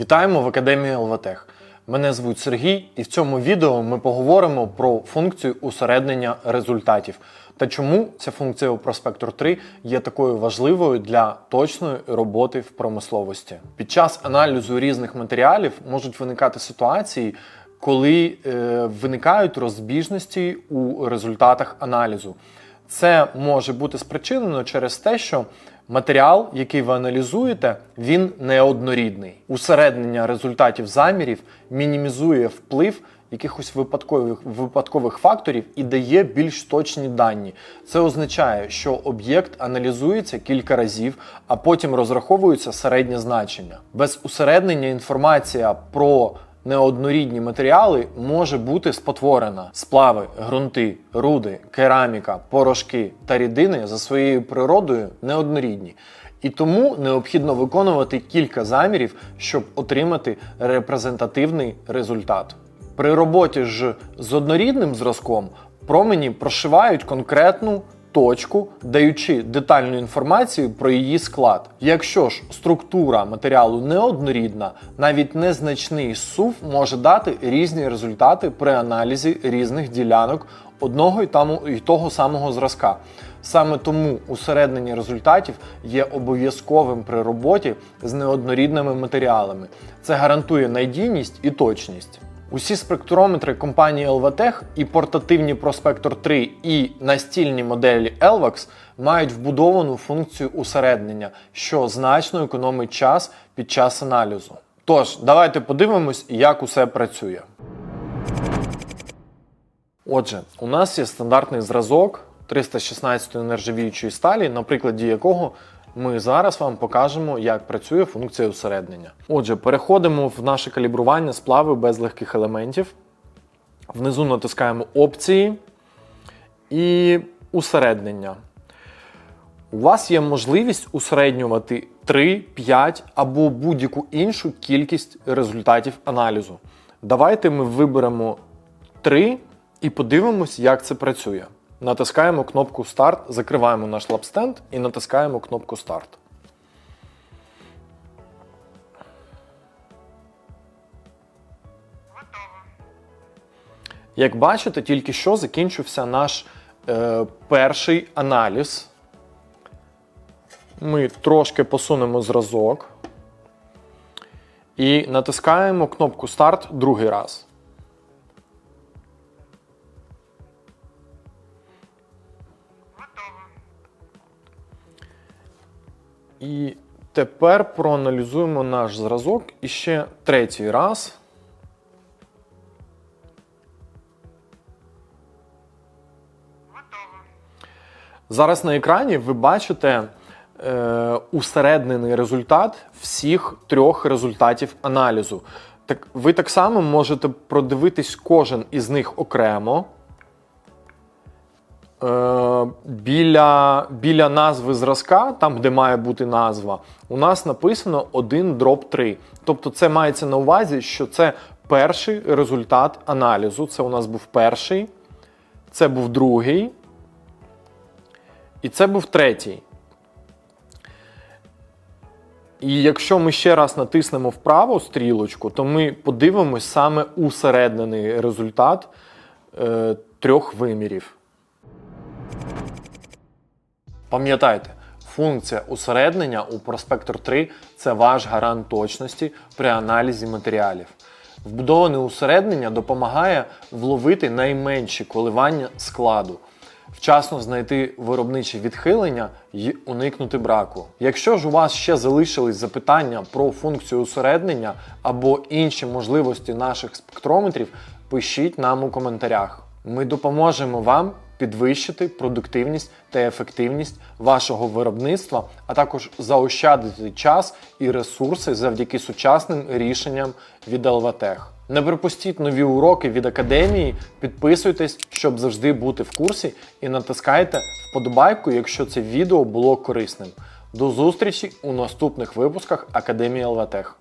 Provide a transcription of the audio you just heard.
Вітаємо в Академії ЛВТЕХ. Мене звуть Сергій, і в цьому відео ми поговоримо про функцію усереднення результатів та чому ця функція у Prospector 3 є такою важливою для точної роботи в промисловості. Під час аналізу різних матеріалів можуть виникати ситуації, коли е, виникають розбіжності у результатах аналізу. Це може бути спричинено через те, що матеріал, який ви аналізуєте, він неоднорідний. Усереднення результатів замірів мінімізує вплив якихось випадкових, випадкових факторів і дає більш точні дані. Це означає, що об'єкт аналізується кілька разів, а потім розраховується середнє значення. Без усереднення інформація про неоднорідні матеріали може бути спотворена. Сплави, ґрунти, руди, кераміка, порошки та рідини за своєю природою неоднорідні. І тому необхідно виконувати кілька замірів, щоб отримати репрезентативний результат. При роботі ж з однорідним зразком промені прошивають конкретну точку, даючи детальну інформацію про її склад. Якщо ж структура матеріалу неоднорідна, навіть незначний сув може дати різні результати при аналізі різних ділянок одного і того самого зразка. Саме тому усереднення результатів є обов'язковим при роботі з неоднорідними матеріалами. Це гарантує надійність і точність. Усі спектрометри компанії LVTech і портативні Prospector 3 і настільні моделі LVAX мають вбудовану функцію усереднення, що значно економить час під час аналізу. Тож, давайте подивимось, як усе працює. Отже, у нас є стандартний зразок 316 нержавіючої сталі, на прикладі якого ми зараз вам покажемо, як працює функція усереднення. Отже, переходимо в наше калібрування сплави без легких елементів. Внизу натискаємо опції і усереднення. У вас є можливість усереднювати 3, 5 або будь-яку іншу кількість результатів аналізу. Давайте ми виберемо 3 і подивимось, як це працює. Натискаємо кнопку Старт, закриваємо наш лапстенд і натискаємо кнопку Старт. Як бачите, тільки що закінчився наш е, перший аналіз. Ми трошки посунемо зразок і натискаємо кнопку Старт другий раз. І тепер проаналізуємо наш зразок іще третій раз. Зараз на екрані ви бачите е, усереднений результат всіх трьох результатів аналізу. Так, ви так само можете продивитись кожен із них окремо. Е, біля, біля назви зразка, там, де має бути назва, у нас написано 1 дроп 3. Тобто це мається на увазі, що це перший результат аналізу. Це у нас був перший, це був другий. І це був третій. І якщо ми ще раз натиснемо вправо стрілочку, то ми подивимось саме усереднений результат е, трьох вимірів. Пам'ятайте, функція усереднення у Prospector 3 це ваш гарант точності при аналізі матеріалів. Вбудоване усереднення допомагає вловити найменші коливання складу, вчасно знайти виробничі відхилення і уникнути браку. Якщо ж у вас ще залишились запитання про функцію усереднення або інші можливості наших спектрометрів, пишіть нам у коментарях. Ми допоможемо вам підвищити продуктивність та ефективність вашого виробництва, а також заощадити час і ресурси завдяки сучасним рішенням від LVTech. Не пропустіть нові уроки від академії, підписуйтесь, щоб завжди бути в курсі, і натискайте вподобайку, якщо це відео було корисним. До зустрічі у наступних випусках Академії ЛВТech.